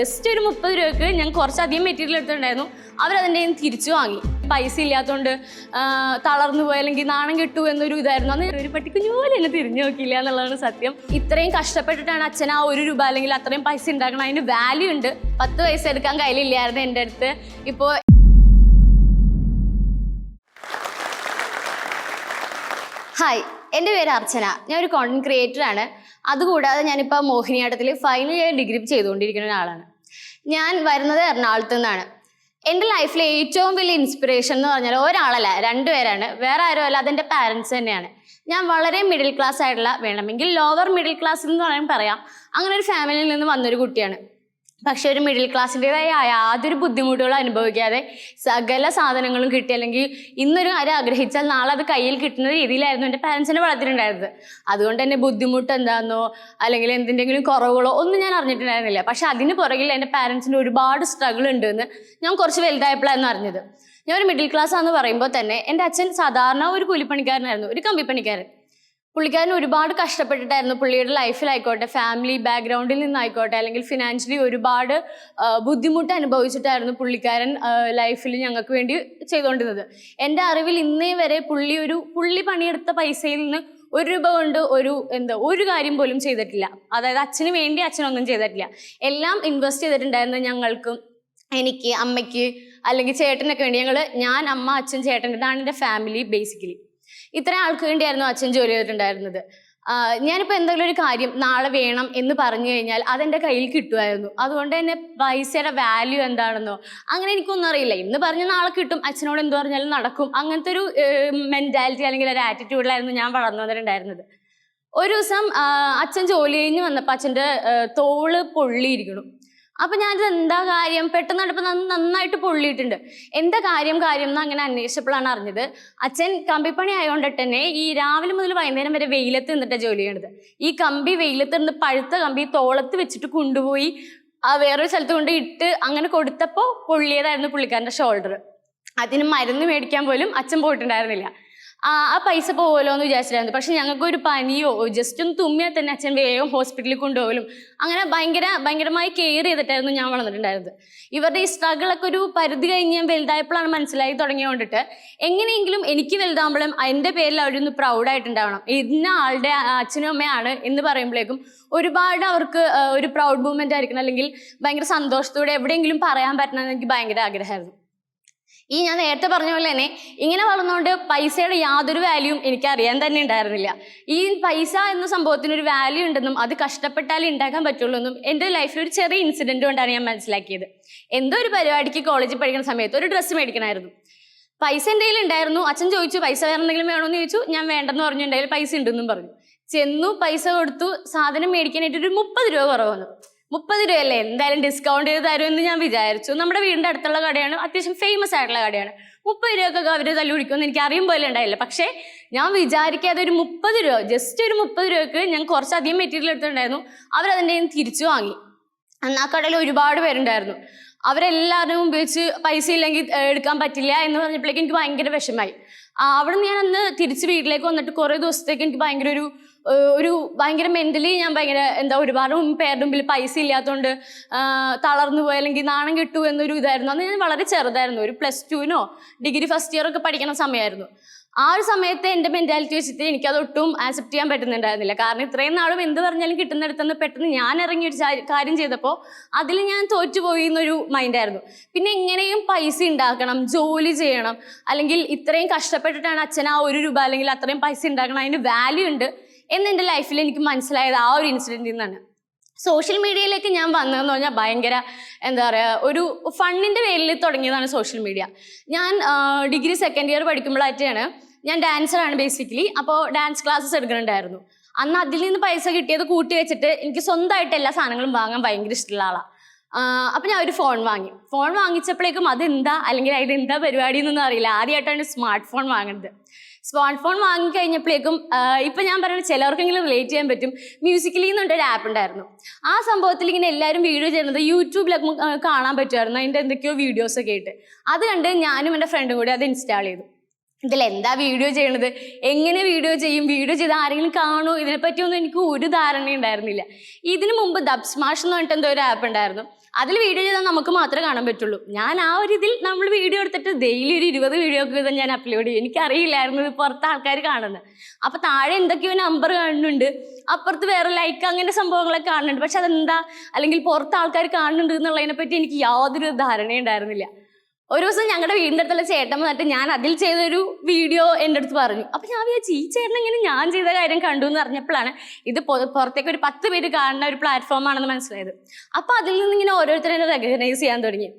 Just ഒരു മുപ്പത് രൂപയ്ക്ക് ഞാൻ കുറച്ചധികം മെറ്റീരിയൽ എടുത്തിട്ടുണ്ടായിരുന്നു. അവരതിന്റെ നിന്ന് തിരിച്ചു വാങ്ങി. പൈസ ഇല്ലാത്തതുകൊണ്ട് തളർന്നു പോയി അല്ലെങ്കിൽ നാണം കിട്ടു എന്നൊരു ഇതായിരുന്നു. അന്ന് ഒരു പട്ടിക്കുഞ്ഞു എന്നെ തിരിഞ്ഞു നോക്കിയില്ല എന്നുള്ളതാണ് സത്യം. ഇത്രയും കഷ്ടപ്പെട്ടിട്ടാണ് അച്ഛൻ ആ ഒരു രൂപ അല്ലെങ്കിൽ അത്രയും പൈസ ഉണ്ടാക്കണം അതിന് വാല്യൂ ഉണ്ട്. പത്ത് പൈസ എടുക്കാൻ കയ്യിലില്ലായിരുന്നു എന്റെ അടുത്ത്. ഇപ്പോൾ ഹായ് എന്റെ പേര് അർച്ചന. ഞാൻ ഒരു കോണ്ടന്റ് ക്രിയേറ്റർ ആണ്. അതുകൂടാതെ ഞാനിപ്പോൾ മോഹിനിയാട്ടത്തിൽ ഫൈനൽ ഇയർ ഡിഗ്രി ചെയ്തുകൊണ്ടിരിക്കുന്ന ഒരാളാണ്. ഞാൻ വരുന്നത് എറണാകുളത്ത് നിന്നാണ്. എന്റെ ലൈഫിലെ ഏറ്റവും വലിയ ഇൻസ്പിറേഷൻ എന്ന് പറഞ്ഞാൽ ഒരാളല്ല രണ്ടുപേരാണ് വേറെ ആരും അല്ല അതെന്റെ പാരൻസ് തന്നെയാണ്. ഞാൻ വളരെ മിഡിൽ ക്ലാസ് ആയിട്ടുള്ള വേണമെങ്കിൽ ലോവർ മിഡിൽ ക്ലാസ് എന്ന് പറയാൻ പറയാം. അങ്ങനെ ഒരു ഫാമിലിയിൽ നിന്ന് വന്നൊരു കുട്ടിയാണ്. പക്ഷെ ഒരു മിഡിൽ ക്ലാസ്സിന്റെതായ യാതൊരു ബുദ്ധിമുട്ടുകളും അനുഭവിക്കാതെ സകല സാധനങ്ങളും കിട്ടി. അല്ലെങ്കിൽ ഇന്നൊരു കാര്യം ആഗ്രഹിച്ചാൽ നാളെ അത് കയ്യിൽ കിട്ടുന്ന രീതിയിലായിരുന്നു എന്റെ പാരൻസിനെ വളർത്തിയിട്ടുണ്ടായിരുന്നത്. അതുകൊണ്ട് തന്നെ ബുദ്ധിമുട്ട് എന്താണെന്നോ അല്ലെങ്കിൽ എന്തിന്റെങ്കിലും കുറവുകളോ ഒന്നും ഞാൻ അറിഞ്ഞിട്ടുണ്ടായിരുന്നില്ല. പക്ഷെ അതിന് പുറകിൽ എന്റെ പാരൻസിന് ഒരുപാട് സ്ട്രഗിൾ ഉണ്ടെന്ന് ഞാൻ കുറച്ച് വലുതായപ്പോഴായിരുന്നു അറിഞ്ഞത്. ഞാൻ ഒരു മിഡിൽ ക്ലാസ് ആണെന്ന് പറയുമ്പോൾ തന്നെ എന്റെ അച്ഛൻ സാധാരണ ഒരു കൂലിപ്പണിക്കാരനായിരുന്നു ഒരു കമ്പിപ്പണിക്കാരൻ. പുള്ളിക്കാരൻ ഒരുപാട് കഷ്ടപ്പെട്ടിട്ടായിരുന്നു പുള്ളിയുടെ ലൈഫിലായിക്കോട്ടെ ഫാമിലി ബാക്ക്ഗ്രൗണ്ടിൽ നിന്നായിക്കോട്ടെ അല്ലെങ്കിൽ ഫിനാൻഷ്യലി ഒരുപാട് ബുദ്ധിമുട്ട് അനുഭവിച്ചിട്ടായിരുന്നു പുള്ളിക്കാരൻ ലൈഫിൽ ഞങ്ങൾക്ക് വേണ്ടി ചെയ്തുകൊണ്ടിരുന്നത്. എന്റെ അറിവിൽ ഇന്നേ വരെ പുള്ളി ഒരു പുള്ളി പണിയെടുത്ത പൈസയിൽ നിന്ന് ഒരു രൂപ കൊണ്ട് ഒരു എന്താ ഒരു കാര്യം പോലും ചെയ്തിട്ടില്ല. അതായത് അച്ഛന് വേണ്ടി അച്ഛനൊന്നും ചെയ്തിട്ടില്ല. എല്ലാം ഇൻവെസ്റ്റ് ചെയ്തിട്ടുണ്ടായിരുന്നു ഞങ്ങൾക്കും എനിക്ക് അമ്മയ്ക്ക് അല്ലെങ്കിൽ ചേട്ടനൊക്കെ വേണ്ടി ഞങ്ങൾ ഞാൻ അമ്മ അച്ഛൻ ചേട്ടൻ ഇതാണ് എന്റെ ഫാമിലി ബേസിക്കലി ഇത്രയും ആൾക്ക് വേണ്ടിയായിരുന്നു അച്ഛൻ ജോലി ചെയ്തിട്ടുണ്ടായിരുന്നത്. ഞാനിപ്പോൾ എന്തെങ്കിലും ഒരു കാര്യം നാളെ വേണം എന്ന് പറഞ്ഞു കഴിഞ്ഞാൽ അതെന്റെ കയ്യിൽ കിട്ടുമായിരുന്നു. അതുകൊണ്ട് തന്നെ പൈസയുടെ വാല്യൂ എന്താണെന്നോ അങ്ങനെ എനിക്കൊന്നും അറിയില്ല. ഇന്ന് പറഞ്ഞ് നാളെ കിട്ടും അച്ഛനോട് എന്ത് പറഞ്ഞാലും നടക്കും. അങ്ങനത്തെ ഒരു മെന്റാലിറ്റി അല്ലെങ്കിൽ ഒരു ആറ്റിറ്റ്യൂഡിലായിരുന്നു ഞാൻ വളർന്നു വന്നിട്ടുണ്ടായിരുന്നത്. ഒരു ദിവസം അച്ഛൻ ജോലി കഴിഞ്ഞ് വന്നപ്പോൾ അച്ഛന്റെ തോൾ പൊള്ളിയിരിക്കണം അപ്പൊ ഞാനിത് എന്താ കാര്യം? പെട്ടെന്ന് അടുപ്പ് നന്നായിട്ട് പൊള്ളിയിട്ടുണ്ട്. എന്താ കാര്യം കാര്യം എന്ന് അങ്ങനെ അന്വേഷിച്ചപ്പോഴാണ് അറിഞ്ഞത് അച്ഛൻ കമ്പിപ്പണി ആയതുകൊണ്ട് തന്നെ ഈ രാവിലെ മുതൽ വൈകുന്നേരം വരെ വെയിലത്ത് നിന്നിട്ടാണ് ജോലി ചെയ്യണത്. ഈ കമ്പി വെയിലത്ത് നിന്ന് പഴുത്ത കമ്പി തോളത്ത് വെച്ചിട്ട് കൊണ്ടുപോയി ആ വേറൊരു സ്ഥലത്ത് കൊണ്ട് ഇട്ട് അങ്ങനെ കൊടുത്തപ്പോൾ പൊള്ളിയതായിരുന്നു പുള്ളിക്കാരന്റെ ഷോൾഡർ അതിന് മരുന്ന് മേടിക്കാൻ പോലും അച്ഛൻ പോയിട്ടുണ്ടായിരുന്നില്ല. ആ പൈസ പോകുമല്ലോ എന്ന് വിചാരിച്ചിട്ടായിരുന്നു. പക്ഷെ ഞങ്ങൾക്ക് ഒരു പനിയോ ജസ്റ്റ് ഒന്ന് തുമ്മിയാൽ തന്നെ അച്ഛൻ വേഗം ഹോസ്പിറ്റലിൽ കൊണ്ടുപോകലും. അങ്ങനെ ഭയങ്കര ഭയങ്കരമായി കെയർ ചെയ്തിട്ടായിരുന്നു ഞാൻ വളർന്നിട്ടുണ്ടായിരുന്നത്. ഇവരുടെ ഈ സ്ട്രഗിളൊക്കെ ഒരു പരിധി കഴിഞ്ഞ് ഞാൻ വലുതായപ്പോഴാണ് മനസ്സിലായി തുടങ്ങിയോണ്ടിട്ട്. എങ്ങനെയെങ്കിലും എനിക്ക് വലുതാകുമ്പോഴും എന്റെ പേരിൽ അവരൊന്ന് പ്രൗഡായിട്ടുണ്ടാവണം ഇന്ന ആളുടെ അച്ഛനും അമ്മയാണ് എന്ന് പറയുമ്പോഴേക്കും ഒരുപാട് അവർക്ക് ഒരു പ്രൗഡ് മൂമെന്റ് ആയിരിക്കണം. അല്ലെങ്കിൽ ഭയങ്കര സന്തോഷത്തോടെ എവിടെയെങ്കിലും പറയാൻ പറ്റണമെന്ന് എനിക്ക് ഭയങ്കര ആഗ്രഹമായിരുന്നു. ഈ ഞാൻ നേരത്തെ പറഞ്ഞ പോലെ തന്നെ ഇങ്ങനെ വളർന്നുകൊണ്ട് പൈസയുടെ യാതൊരു വാല്യൂവും എനിക്ക് അറിയാൻ തന്നെ ഉണ്ടായിരുന്നില്ല. ഈ പൈസ എന്ന സംഭവത്തിന് ഒരു വാല്യൂ ഉണ്ടെന്നും അത് കഷ്ടപ്പെട്ടാലേ ഉണ്ടാക്കാൻ പറ്റുള്ളൂ എന്നും എന്റെ ലൈഫിൽ ഒരു ചെറിയ ഇൻസിഡന്റ് കൊണ്ടാണ് ഞാൻ മനസ്സിലാക്കിയത്. എന്തോ ഒരു പരിപാടിക്ക് കോളേജിൽ പഠിക്കുന്ന സമയത്ത് ഒരു ഡ്രസ്സ് മേടിക്കണമായിരുന്നു പൈസ എന്റെ ഉണ്ടായിരുന്നു. അച്ഛൻ ചോദിച്ചു പൈസ വേറെ എന്തെങ്കിലും വേണമെന്ന് ചോദിച്ചു. ഞാൻ വേണ്ടെന്ന് പറഞ്ഞു എന്റെ പൈസ ഉണ്ടെന്നും പറഞ്ഞു. ചെന്നു പൈസ കൊടുത്തു. സാധനം മേടിക്കാനായിട്ട് ഒരു മുപ്പത് രൂപ കുറവ് വന്നു മുപ്പത് രൂപയല്ലേ? എന്തായാലും ഡിസ്കൗണ്ട് ചെയ്ത് തരുമെന്ന് ഞാൻ വിചാരിച്ചു. നമ്മുടെ വീടിന്റെ അടുത്തുള്ള കടയാണ്. അത്യാവശ്യം ഫേമസ് ആയിട്ടുള്ള കടയാണ്. മുപ്പത് രൂപക്കൊക്കെ അവർ തല്ലി പിടിക്കുമെന്ന് എനിക്ക് അറിയും പോലെ ഉണ്ടായില്ല. പക്ഷേ ഞാൻ വിചാരിക്കാതെ ഒരു മുപ്പത് രൂപ ജസ്റ്റ് ഒരു മുപ്പത് രൂപയ്ക്ക് ഞാൻ കുറച്ചധികം മെറ്റീരിയൽ എടുത്തിട്ടുണ്ടായിരുന്നു. അവരതിന്റെ തിരിച്ചു വാങ്ങി. അന്ന് ആ കടയിൽ ഒരുപാട് പേരുണ്ടായിരുന്നു. അവരെല്ലാവരും ഉപയോഗിച്ച് പൈസ ഇല്ലെങ്കിൽ എടുക്കാൻ പറ്റില്ല എന്ന് പറഞ്ഞപ്പോഴേക്കും എനിക്ക് ഭയങ്കര വിഷമായി അവിടെ നിന്ന് ഞാൻ അന്ന് തിരിച്ച് വീട്ടിലേക്ക് വന്നിട്ട് കുറേ ദിവസത്തേക്ക് എനിക്ക് ഭയങ്കര ഒരു ഒരു ഭയങ്കര മെന്റലി ഞാൻ ഭയങ്കര എന്താ ഒരുപാട് പേരുടെ മുമ്പിൽ പൈസ ഇല്ലാത്തതുകൊണ്ട് തളർന്നു പോയി അല്ലെങ്കിൽ നാണം കിട്ടൂ എന്നൊരു ഇതായിരുന്നു. അന്ന് ഞാൻ വളരെ ചെറുതായിരുന്നു ഒരു പ്ലസ് ടുവിനോ ഡിഗ്രി ഫസ്റ്റ് ഇയർ ഒക്കെ പഠിക്കുന്ന സമയമായിരുന്നു. ആ ഒരു സമയത്ത് എന്റെ മെന്റാലിറ്റി വെച്ചിട്ട് എനിക്കത് ഒട്ടും ആക്സെപ്റ്റ് ചെയ്യാൻ പറ്റുന്നുണ്ടായിരുന്നില്ല. കാരണം ഇത്രയും നാളും എന്ത് പറഞ്ഞാലും കിട്ടുന്നിടത്തുനിന്ന് പെട്ടെന്ന് ഞാൻ ഇറങ്ങി ഒരു കാര്യം ചെയ്തപ്പോൾ അതിൽ ഞാൻ തോറ്റുപോയി എന്നൊരു മൈൻഡായിരുന്നു പിന്നെ എങ്ങനെയും പൈസ ഉണ്ടാക്കണം ജോലി ചെയ്യണം. അല്ലെങ്കിൽ ഇത്രയും കഷ്ടപ്പെട്ടിട്ടാണ് അച്ഛൻ ആ ഒരു രൂപ അല്ലെങ്കിൽ അത്രയും പൈസ ഉണ്ടാക്കണം അതിന് വാല്യൂ ഉണ്ട് എന്ന് എന്റെ ലൈഫിൽ എനിക്ക് മനസ്സിലായത് ആ ഒരു ഇൻസിഡന്റിൽ നിന്നാണ്. സോഷ്യൽ മീഡിയയിലേക്ക് ഞാൻ വന്നതെന്ന് പറഞ്ഞാൽ ഭയങ്കര എന്താ പറയുക ഒരു ഫണ്ണിന്റെ പേരിൽ തുടങ്ങിയതാണ് സോഷ്യൽ മീഡിയ ഞാൻ ഡിഗ്രി സെക്കൻഡ് ഇയർ പഠിക്കുമ്പോഴായിട്ടാണ് ഞാൻ ഡാൻസറാണ് ബേസിക്കലി അപ്പോൾ ഡാൻസ് ക്ലാസ്സസ് എടുക്കുന്നുണ്ടായിരുന്നു. അന്ന് അതിൽ നിന്ന് പൈസ കിട്ടിയത് കൂട്ടി വെച്ചിട്ട് എനിക്ക് സ്വന്തമായിട്ട് എല്ലാ സാധനങ്ങളും വാങ്ങാൻ ഭയങ്കര ഇഷ്ടമുള്ള ആളാണ് അപ്പം ഞാൻ ഒരു ഫോൺ വാങ്ങി. ഫോൺ വാങ്ങിച്ചപ്പോഴേക്കും അതെന്താ? അല്ലെങ്കിൽ അതിന്റെ എന്താ പരിപാടി എന്നൊന്നും അറിയില്ല. ആദ്യമായിട്ടാണ് സ്മാർട്ട് ഫോൺ വാങ്ങുന്നത്. സ്മാർട്ട് ഫോൺ വാങ്ങിക്കഴിഞ്ഞപ്പോഴേക്കും ഇപ്പം ഞാൻ പറയുന്നത് ചിലർക്കെങ്കിലും റിലേറ്റ് ചെയ്യാൻ പറ്റും. മ്യൂസിക്കലി എന്നുണ്ട് ഒരു ആപ്പ് ഉണ്ടായിരുന്നു. ആ സംഭവത്തിൽ ഇങ്ങനെ എല്ലാവരും വീഡിയോ ചെയ്യുന്നത് യൂട്യൂബിലൊക്കെ കാണാൻ പറ്റുമായിരുന്നു. അതിന്റെ എന്തൊക്കെയോ വീഡിയോസൊക്കെ ആയിട്ട് അത് കണ്ട് ഞാനും എന്റെ ഫ്രണ്ടും കൂടി അത് ഇൻസ്റ്റാൾ ചെയ്തു. ഇതിൽ എന്താ വീഡിയോ ചെയ്യണത്? എങ്ങനെ വീഡിയോ ചെയ്യും? വീഡിയോ ചെയ്ത് ആരെങ്കിലും കാണുമോ ഇതിനെപ്പറ്റിയൊന്നും എനിക്ക് ഒരു ധാരണ ഉണ്ടായിരുന്നില്ല ഇതിനു മുമ്പ് ദബ് സ്മാഷ് എന്ന് പറഞ്ഞിട്ട് എന്തോ ഒരു ആപ്പ് ഉണ്ടായിരുന്നു. അതിൽ വീഡിയോ ചെയ്താൽ നമുക്ക് മാത്രമേ കാണാൻ പറ്റുള്ളൂ. ഞാൻ ആ ഒരു ഇതിൽ നമ്മൾ വീഡിയോ എടുത്തിട്ട് ഡെയിലി ഒരു ഇരുപത് വീഡിയോ ഒക്കെ വീതം ഞാൻ അപ്ലോഡ് ചെയ്യും. എനിക്കറിയില്ലായിരുന്നു ഇത് പുറത്ത് ആൾക്കാർ കാണുന്നത്. അപ്പൊ താഴെ എന്തൊക്കെയോ നമ്പർ കാണുന്നുണ്ട്. അപ്പുറത്ത് വേറെ ലൈക്ക് അങ്ങനെ സംഭവങ്ങളൊക്കെ കാണുന്നുണ്ട്. പക്ഷെ അതെന്താ? അല്ലെങ്കിൽ പുറത്ത് ആൾക്കാർ കാണുന്നുണ്ട് എന്നുള്ളതിനെ പറ്റി എനിക്ക് യാതൊരു ധാരണയും ഉണ്ടായിരുന്നില്ല ഒരു ദിവസം ഞങ്ങളുടെ വീടിന്റെ അടുത്തുള്ള ചേട്ടൻ വന്നിട്ട് ഞാൻ അതിൽ ചെയ്തൊരു വീഡിയോ എന്റെ അടുത്ത് പറഞ്ഞു. അപ്പൊ ഞാൻ വിചാരിച്ചു ഈ ചേട്ടൻ ഇങ്ങനെ ഞാൻ ചെയ്ത കാര്യം കണ്ടു എന്ന് അറിഞ്ഞപ്പോഴാണ് ഇത് പുറത്തേക്ക് ഒരു പത്ത് പേര് കാണുന്ന ഒരു പ്ലാറ്റ്ഫോം ആണെന്ന് മനസ്സിലായത്. അപ്പൊ അതിൽ നിന്ന് ഇങ്ങനെ ഓരോരുത്തരെ റെക്കഗ്നൈസ് ചെയ്യാൻ തുടങ്ങി.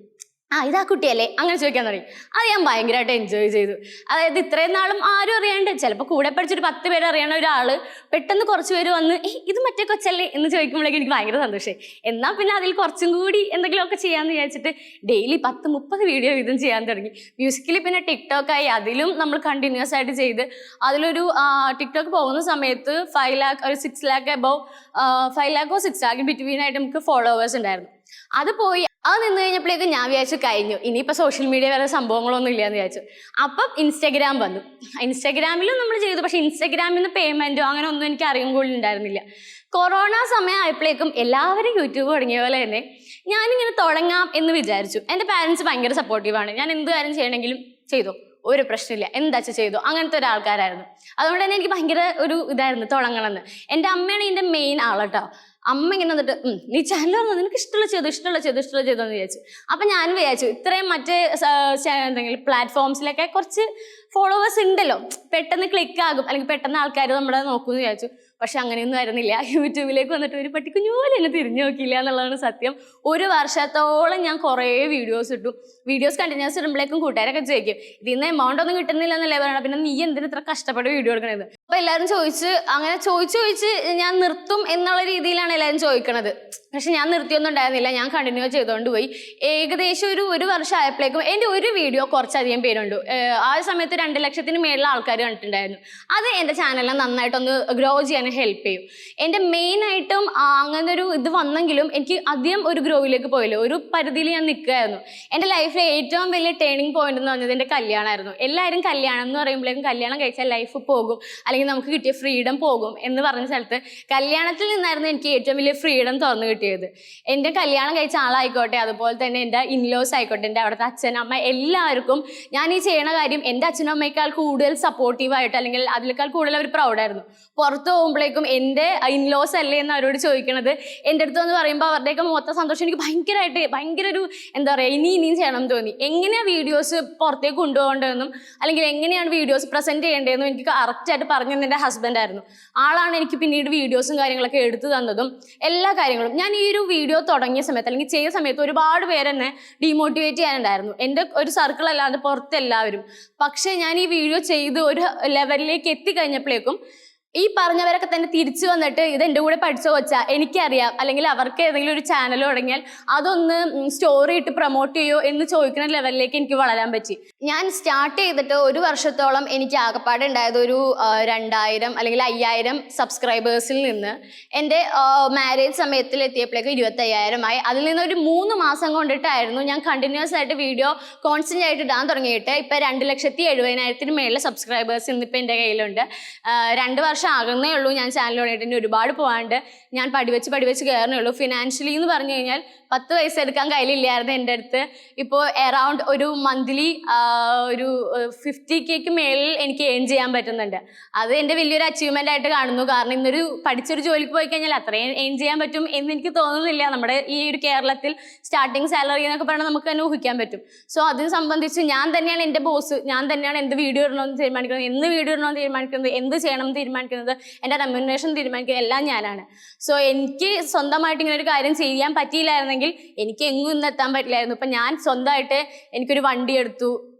ആ ഇതാ കുട്ടിയല്ലേ? അങ്ങനെ ചോദിക്കാൻ തുടങ്ങി. അത് ഞാൻ ഭയങ്കരമായിട്ട് എൻജോയ് ചെയ്തു. അതായത് ഇത്രയും നാളും ആരും അറിയാണ്ട് ചിലപ്പോൾ കൂടെ പഠിച്ചൊരു പത്ത് പേര് അറിയണ ഒരാൾ പെട്ടെന്ന് കുറച്ച് പേര് വന്ന് "ഏയ്, ഇത് മറ്റേ കൊച്ചല്ലേ? എന്ന് ചോദിക്കുമ്പോഴേക്കും എനിക്ക് ഭയങ്കര സന്തോഷമായി എന്നാൽ പിന്നെ അതിൽ കുറച്ചും കൂടി എന്തെങ്കിലുമൊക്കെ ചെയ്യാമെന്ന് വിചാരിച്ചിട്ട് ഡെയിലി പത്ത് മുപ്പത് വീഡിയോ വീതം ചെയ്യാൻ തുടങ്ങി. മ്യൂസിക്കലി പിന്നെ ടിക്ടോക്കായി അതിലും നമ്മൾ കണ്ടിന്യൂസ് ആയിട്ട് ചെയ്ത്. അതിലൊരു ടിക്ടോക്ക് പോകുന്ന സമയത്ത് ഫൈവ് ലാക്ക് ഒരു സിക്സ് ലാക്ക് അബവ് ഫൈവ് ലാക്കോ സിക്സ് ലാക്ക് ബിറ്റ്വീൻ ആയിട്ട് നമുക്ക് ഫോളോവേഴ്സ് ഉണ്ടായിരുന്നു. അത് പോയി അത് നിന്ന് കഴിഞ്ഞപ്പോഴേക്കും ഞാൻ വിചാരിച്ചു കഴിഞ്ഞു ഇനിയിപ്പോൾ സോഷ്യൽ മീഡിയ വേറെ സംഭവങ്ങളൊന്നും ഇല്ല എന്ന് വിചാരിച്ചു. അപ്പം ഇൻസ്റ്റാഗ്രാം വന്നു. ഇൻസ്റ്റാഗ്രാമിലും നമ്മൾ ചെയ്തു പക്ഷേ ഇൻസ്റ്റാഗ്രാമിൽ നിന്ന് പേയ്മെന്റോ അങ്ങനെ ഒന്നും എനിക്ക് അറിയും കൂടി ഉണ്ടായിരുന്നില്ല. കൊറോണ സമയം ആയപ്പോഴേക്കും എല്ലാവരും യൂട്യൂബ് തുടങ്ങിയ പോലെ തന്നെ ഞാനിങ്ങനെ തുടങ്ങാം എന്ന് വിചാരിച്ചു. എന്റെ പാരൻസ് ഭയങ്കര സപ്പോർട്ടീവാണ് ഞാൻ എന്ത് കാര്യം ചെയ്യണമെങ്കിലും ചെയ്തു. ഒരു പ്രശ്നമില്ല. എന്താച്ച ചെയ്തു? അങ്ങനത്തെ ഒരാൾക്കാരായിരുന്നു. അതുകൊണ്ട് തന്നെ എനിക്ക് ഭയങ്കര ഒരു ഇതായിരുന്നു തുടങ്ങണമെന്ന്. എന്റെ അമ്മയാണ് എന്റെ മെയിൻ ആളട്ടോ അമ്മ ഇങ്ങനെ വന്നിട്ട് നീ ചാനൽ വന്നു? നിനക്ക് ഇഷ്ടമുള്ള ചെയ്തു? ഇഷ്ടമുള്ള ചെയ്തു? ഇഷ്ടമുള്ള ചെയ്തു? എന്ന് വിചാരിച്ചു. അപ്പം ഞാൻ വിചാരിച്ചു ഇത്രയും മറ്റേ എന്തെങ്കിലും പ്ലാറ്റ്ഫോംസിലൊക്കെ കുറച്ച് ഫോളോവേഴ്സ് ഉണ്ടല്ലോ. പെട്ടെന്ന് ക്ലിക്ക് ആകും. അല്ലെങ്കിൽ പെട്ടെന്ന് ആൾക്കാർ നമ്മളെ നോക്കുമെന്ന് വിചാരിച്ചു. പക്ഷെ അങ്ങനെയൊന്നും ആയിരുന്നില്ല. യൂട്യൂബിലേക്ക് വന്നിട്ട് ഒരു പട്ടിക്കുഞ്ഞു പോലെ എന്നെ തിരിഞ്ഞു നോക്കിയില്ല എന്നുള്ളതാണ് സത്യം. ഒരു വർഷത്തോളം ഞാൻ കുറേ വീഡിയോസ് ഇട്ടു. വീഡിയോസ് കണ്ടിന്യൂസ് ഇടുമ്പോഴേക്കും കൂട്ടുകാരൊക്കെ ചോദിക്കും ഇതിൽ നിന്ന് എമൗണ്ട് ഒന്നും കിട്ടുന്നില്ല എന്നല്ലേ പറയണം പിന്നെ നീ എന്തിനാ ഇത്ര കഷ്ടപ്പെട്ട് വീഡിയോ എടുക്കണത്? അപ്പൊ എല്ലാവരും ചോദിച്ച് അങ്ങനെ ചോദിച്ചു ചോദിച്ച് ഞാൻ നിർത്തും എന്നുള്ള രീതിയിലാണ് എല്ലാവരും ചോദിക്കണത്. പക്ഷെ ഞാൻ നിർത്തിയൊന്നും ഉണ്ടായിരുന്നില്ല. ഞാൻ കണ്ടിന്യൂ ചെയ്തുകൊണ്ട് പോയി. ഏകദേശം ഒരു ഒരു വർഷം ആയപ്പോഴേക്കും എന്റെ ഒരു വീഡിയോ കുറച്ചധികം പേരുണ്ട്. ആ സമയത്ത് രണ്ട് ലക്ഷത്തിന് മേളിൽ ആൾക്കാർ കണ്ടിട്ടുണ്ടായിരുന്നു. അത് എന്റെ ചാനലിനെ നന്നായിട്ടൊന്ന് ഗ്രോ ചെയ്യാൻ ഹെൽപ്പ് ചെയ്യും. എന്റെ മെയിൻ ആയിട്ടും അങ്ങനെ ഒരു ഇത് വന്നെങ്കിലും എനിക്ക് അധികം ഒരു ഗ്രോയിലേക്ക് പോയില്ല. ഒരു പരിധിയിൽ ഞാൻ നിൽക്കുകയായിരുന്നു. എന്റെ ലൈഫിലെ ഏറ്റവും വലിയ ടേണിംഗ് പോയിന്റ് എന്ന് പറഞ്ഞത് എന്റെ കല്യാണമായിരുന്നു. എല്ലാവരും കല്യാണം എന്ന് പറയുമ്പോഴേക്കും കല്യാണം കഴിച്ചാൽ ലൈഫ് പോകും. അല്ലെങ്കിൽ നമുക്ക് കിട്ടിയ ഫ്രീഡം പോകും എന്ന് പറഞ്ഞ സ്ഥലത്ത് കല്യാണത്തിൽ നിന്നായിരുന്നു എനിക്ക് ഏറ്റവും വലിയ ഫ്രീഡം തുറന്നു കിട്ടിയത്. എന്റെ കല്യാണം കഴിച്ച ആളായിക്കോട്ടെ അതുപോലെ തന്നെ എന്റെ ഇൻലോസ് ആയിക്കോട്ടെ എന്റെ അവിടുത്തെ അച്ഛൻ അമ്മ എല്ലാവർക്കും ഞാൻ ഈ ചെയ്യണ കാര്യം എന്റെ അച്ഛനും അമ്മയേക്കാൾ കൂടുതൽ സപ്പോർട്ടീവായിട്ട് അല്ലെങ്കിൽ അതിനേക്കാൾ കൂടുതൽ അവർ പ്രൗഡായിരുന്നു പുറത്ത് പോകുമ്പോഴേക്കും എന്റെ ഇൻലോസ് അല്ലേ എന്ന് അവരോട് ചോദിക്കണത് എന്റെ അടുത്ത് എന്ന് പറയുമ്പോൾ അവരുടെയൊക്കെ മൊത്തം സന്തോഷം എനിക്ക് ഭയങ്കരമായിട്ട് ഭയങ്കര ഒരു എന്താ പറയുക ഇനി ഇനിയും ചെയ്യണം എന്ന് തോന്നി. എങ്ങനെയാണ് വീഡിയോസ് പുറത്തേക്ക് കൊണ്ടുപോകേണ്ടതെന്നും അല്ലെങ്കിൽ എങ്ങനെയാണ് വീഡിയോസ് പ്രസന്റ് ചെയ്യേണ്ടതെന്നും എനിക്ക് കറക്റ്റായിട്ട് പറഞ്ഞു തന്നെ എന്റെ ഹസ്ബൻഡായിരുന്നു ആളാണ് എനിക്ക് പിന്നീട് വീഡിയോസും കാര്യങ്ങളൊക്കെ എടുത്തു തന്നതും എല്ലാ കാര്യങ്ങളും. ഞാൻ ഈ ഒരു വീഡിയോ തുടങ്ങിയ സമയത്ത് അല്ലെങ്കിൽ ചെയ്ത സമയത്ത് ഒരുപാട് പേര് എന്നെ ഡീമോട്ടിവേറ്റ് ചെയ്യാനുണ്ടായിരുന്നു. എന്റെ ഒരു സർക്കിൾ അല്ലാതെ പുറത്ത് എല്ലാവരും. പക്ഷേ ഞാൻ ഈ വീഡിയോ ചെയ്ത് ഒരു ലെവലിലേക്ക് എത്തിക്കഴിഞ്ഞപ്പോഴേക്കും ഈ പറഞ്ഞവരൊക്കെ തന്നെ തിരിച്ചു വന്നിട്ട് ഇത് എന്റെ കൂടെ പഠിച്ച കൊച്ചാ എനിക്കറിയാം. അല്ലെങ്കിൽ അവർക്ക് ഏതെങ്കിലും ഒരു ചാനൽ തുടങ്ങിയാൽ അതൊന്ന് സ്റ്റോറി ഇട്ട് പ്രൊമോട്ട് ചെയ്യോ എന്ന് ചോദിക്കുന്ന ലെവലിലേക്ക് എനിക്ക് വളരാൻ പറ്റി. ഞാൻ സ്റ്റാർട്ട് ചെയ്തിട്ട് ഒരു വർഷത്തോളം എനിക്ക് ആകപ്പാടെ ഉണ്ടായത് ഒരു രണ്ടായിരം അല്ലെങ്കിൽ അയ്യായിരം സബ്സ്ക്രൈബേഴ്സിൽ നിന്ന് എന്റെ മാരേജ് സമയത്തിൽ എത്തിയപ്പോഴേക്കും ഇരുപത്തയ്യായിരമായി അതിൽ നിന്ന് ഒരു മൂന്ന് മാസം കൊണ്ടിട്ടായിരുന്നു ഞാൻ കണ്ടിന്യൂസ് ആയിട്ട് വീഡിയോ കോൺസ്റ്റന്റ് ആയിട്ട് ഇടാൻ തുടങ്ങിയിട്ട്. ഇപ്പം രണ്ട് ലക്ഷത്തി എഴുപതിനായിരത്തിന് മേളിൽ സബ്സ്ക്രൈബേഴ്സ് ഇന്നിപ്പോൾ എന്റെ കയ്യിലുണ്ട്. രണ്ട് വർഷം ആകുന്നേ ഉള്ളൂ ഞാൻ ചാനൽ തുടങ്ങിയിട്ട് ഇനി ഒരുപാട് പോകാണ്ട് ഞാൻ പടിവെച്ച് പടിവെച്ച് കയറുന്നേ ഉള്ളൂ ഫിനാൻഷ്യലി എന്ന് പറഞ്ഞു കഴിഞ്ഞാൽ പത്ത് പൈസ എടുക്കാൻ കയ്യിലില്ലായിരുന്നു എന്റെ അടുത്ത്. ഇപ്പോൾ എറൗണ്ട് ഒരു മന്ത്ലി ഒരു ഫിഫ്റ്റി കേക്ക് മേളിൽ എനിക്ക് ഏൺ ചെയ്യാൻ പറ്റുന്നുണ്ട്. അത് എന്റെ വലിയൊരു അച്ചീവ്മെന്റ് ആയിട്ട് കാണുന്നു. കാരണം ഇന്നൊരു പഠിച്ചൊരു ജോലിക്ക് പോയി കഴിഞ്ഞാൽ അത്രയും ഏൺ ചെയ്യാൻ പറ്റും എന്ന് എനിക്ക് തോന്നുന്നില്ല. നമ്മുടെ ഈ ഒരു കേരളത്തിൽ സ്റ്റാർട്ടിങ് സാലറി എന്നൊക്കെ പറഞ്ഞാൽ നമുക്ക് തന്നെ ഊഹിക്കാൻ പറ്റും. സോ അതിനെ സംബന്ധിച്ച് ഞാൻ തന്നെയാണ് എന്റെ ബോസ് ഞാൻ തന്നെയാണ് എന്ത് വീഡിയോ ഇടണമെന്ന് തീരുമാനിക്കുന്നത് എന്ത് വീഡിയോ ഇടണമെന്ന് തീരുമാനിക്കുന്നത് എന്ത് ചെയ്യണം എന്ന് തീരുമാനിക്കുന്നത് എന്റെ റെമ്യൂണേഷൻ തീരുമാനിക്കുന്നത് എല്ലാം ഞാനാണ്. സോ എനിക്ക് സ്വന്തമായിട്ട് ഇങ്ങനെ ഒരു കാര്യം ചെയ്യാൻ പറ്റിയില്ലായിരുന്നെങ്കിൽ എനിക്ക് എങ്ങും എത്താൻ പറ്റില്ലായിരുന്നു. ഇപ്പം ഞാൻ സ്വന്തമായിട്ട് എനിക്കൊരു വണ്ടി എടുത്തു.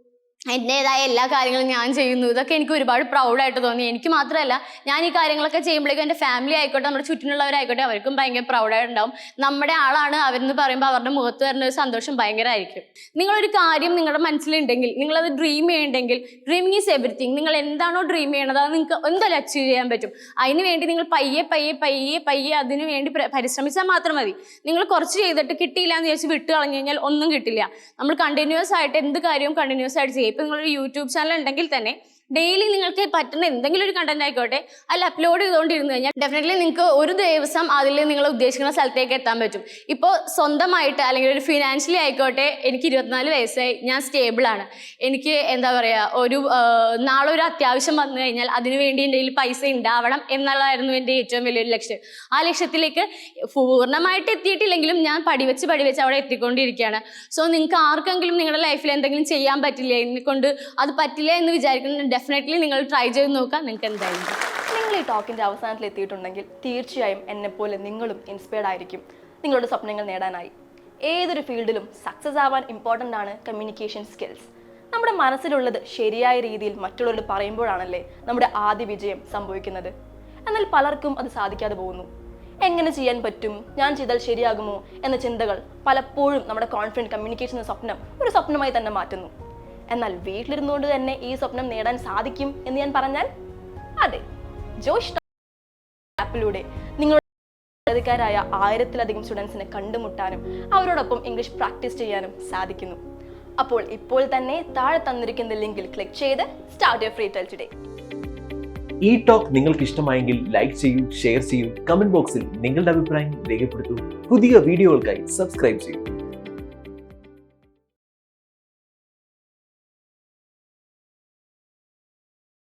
എന്റെതായ എല്ലാ കാര്യങ്ങളും ഞാൻ ചെയ്യുന്നു. ഇതൊക്കെ എനിക്ക് ഒരുപാട് പ്രൗഡായിട്ട് തോന്നി. എനിക്ക് മാത്രമല്ല ഞാൻ ഈ കാര്യങ്ങളൊക്കെ ചെയ്യുമ്പോഴേക്കും എന്റെ ഫാമിലി ആയിക്കോട്ടെ നമ്മുടെ ചുറ്റിനുള്ളവരായിക്കോട്ടെ അവർക്കും ഭയങ്കര പ്രൗഡായിട്ടുണ്ടാവും നമ്മുടെ ആളാണ് അവരെന്ന് പറയുമ്പോൾ അവരുടെ മുഖത്ത് വരുന്ന ഒരു സന്തോഷം ഭയങ്കരമായിരിക്കും നിങ്ങളൊരു കാര്യം നിങ്ങളുടെ മനസ്സിലുണ്ടെങ്കിൽ നിങ്ങളത് ഡ്രീം ചെയ്യണ്ടെങ്കിൽ ഡ്രീമിങ് ഈസ് എവറിത്തിങ് നിങ്ങൾ എന്താണോ ഡ്രീം ചെയ്യണത് അത് നിങ്ങൾക്ക് എന്തായാലും അച്ചീവ് ചെയ്യാൻ പറ്റും. അതിന് വേണ്ടി നിങ്ങൾ പയ്യെ പയ്യെ പയ്യെ പയ്യെ അതിന് വേണ്ടി പരിശ്രമിച്ചാൽ മാത്രം മതി. നിങ്ങൾ കുറച്ച് ചെയ്തിട്ട് കിട്ടിയില്ല എന്ന് വിചാരിച്ച് വിട്ട് കളഞ്ഞു കഴിഞ്ഞാൽ ഒന്നും കിട്ടില്ല. നമ്മൾ കണ്ടിന്യൂസ് ആയിട്ട് എന്ത് കാര്യവും കണ്ടിന്യൂസ് ആയിട്ട് ചെയ്യും. ഇപ്പം നിങ്ങളൊരു യൂട്യൂബ് ചാനൽ ഉണ്ടെങ്കിൽ തന്നെ ഡെയിലി നിങ്ങൾക്ക് പറ്റുന്ന എന്തെങ്കിലും ഒരു കണ്ടന്റ് ആയിക്കോട്ടെ അതിൽ അപ്ലോഡ് ചെയ്തുകൊണ്ടിരുന്നു കഴിഞ്ഞാൽ ഡെഫിനറ്റ്ലി നിങ്ങൾക്ക് ഒരു ദിവസം അതിൽ നിങ്ങൾ ഉദ്ദേശിക്കുന്ന സ്ഥലത്തേക്ക് എത്താൻ പറ്റും. ഇപ്പോൾ സ്വന്തമായിട്ട് അല്ലെങ്കിൽ ഒരു ഫിനാൻഷ്യലി ആയിക്കോട്ടെ എനിക്ക് ഇരുപത്തിനാല് വയസ്സായി ഞാൻ സ്റ്റേബിൾ ആണ്. എനിക്ക് എന്താ പറയുക ഒരു നാളെ ഒരു അത്യാവശ്യം വന്നു കഴിഞ്ഞാൽ അതിനുവേണ്ടി എന്റെ കയ്യിൽ പൈസ ഉണ്ടാവണം എന്നുള്ളതായിരുന്നു എന്റെ ഏറ്റവും വലിയൊരു ലക്ഷ്യം. ആ ലക്ഷ്യത്തിലേക്ക് പൂർണമായിട്ട് എത്തിയിട്ടില്ലെങ്കിലും ഞാൻ പടിവെച്ച് പടിവെച്ച് അവിടെ എത്തിക്കൊണ്ടിരിക്കുകയാണ്. സോ നിങ്ങൾക്ക് ആർക്കെങ്കിലും നിങ്ങളുടെ ലൈഫിൽ എന്തെങ്കിലും ചെയ്യാൻ പറ്റില്ല? എന്നെ കൊണ്ട് അത് പറ്റില്ല എന്ന് വിചാരിക്കുന്നത് ഡെഫിനറ്റ്ലി നിങ്ങൾ ട്രൈ ചെയ്ത് നോക്കുക നിങ്ങൾക്ക് എന്തായാലും നിങ്ങൾ ഈ ടോക്കിന്റെ അവസാനത്തിൽ എത്തിയിട്ടുണ്ടെങ്കിൽ തീർച്ചയായും എന്നെപ്പോലെ നിങ്ങളും ഇൻസ്പയർഡ് ആയിരിക്കും. നിങ്ങളുടെ സ്വപ്നങ്ങൾ നേടാനായി. ഏതൊരു ഫീൽഡിലും സക്സസ് ആവാൻ ഇമ്പോർട്ടന്റ് ആണ് കമ്മ്യൂണിക്കേഷൻ സ്കിൽസ് നമ്മുടെ മനസ്സിലുള്ളത് ശരിയായ രീതിയിൽ മറ്റുള്ളവരോട് പറയുമ്പോഴാണല്ലേ നമ്മുടെ ആദ്യ വിജയം സംഭവിക്കുന്നത്. എന്നാൽ പലർക്കും അത് സാധിക്കാതെ പോകുന്നു. എങ്ങനെ ചെയ്യാൻ പറ്റും? ഞാൻ ചെയ്താൽ ശരിയാകുമോ? എന്ന ചിന്തകൾ പലപ്പോഴും നമ്മുടെ കോൺഫിഡന്റ് കമ്മ്യൂണിക്കേഷൻ സ്വപ്നം ഒരു സ്വപ്നമായി തന്നെ മാറ്റുന്നു. എന്നാൽ വീട്ടിലിരുന്നുകൊണ്ട് തന്നെ ഈ സ്വപ്നം നേടാൻ സാധിക്കും എന്ന് ഞാൻ പറഞ്ഞാൽ അതെ. ജോഷ് ആപ്പിലൂടെ നിങ്ങളുടെ ായ ആയിരത്തിലധികം സ്റ്റുഡൻസിനെ കണ്ടുമുട്ടാനും അവരോടൊപ്പം ഇംഗ്ലീഷ് പ്രാക്ടീസ് ചെയ്യാനും സാധിക്കുന്നു. അപ്പോൾ ഇപ്പോൾ തന്നെ താഴെ തന്നിരിക്കുന്ന ലിങ്കിൽ ക്ലിക്ക് ചെയ്ത് start your free trial today. ഈ ടോക്ക് നിങ്ങൾക്ക് ഇഷ്ടമായെങ്കിൽ ലൈക്ക് ചെയ്യൂ ഷെയർ ചെയ്യൂ കമന്റ് ബോക്സിൽ നിങ്ങളുടെ അഭിപ്രായം രേഖപ്പെടുത്തൂ. പുതിയ വീഡിയോകൾക്കായി സബ്സ്ക്രൈബ് ചെയ്യൂ.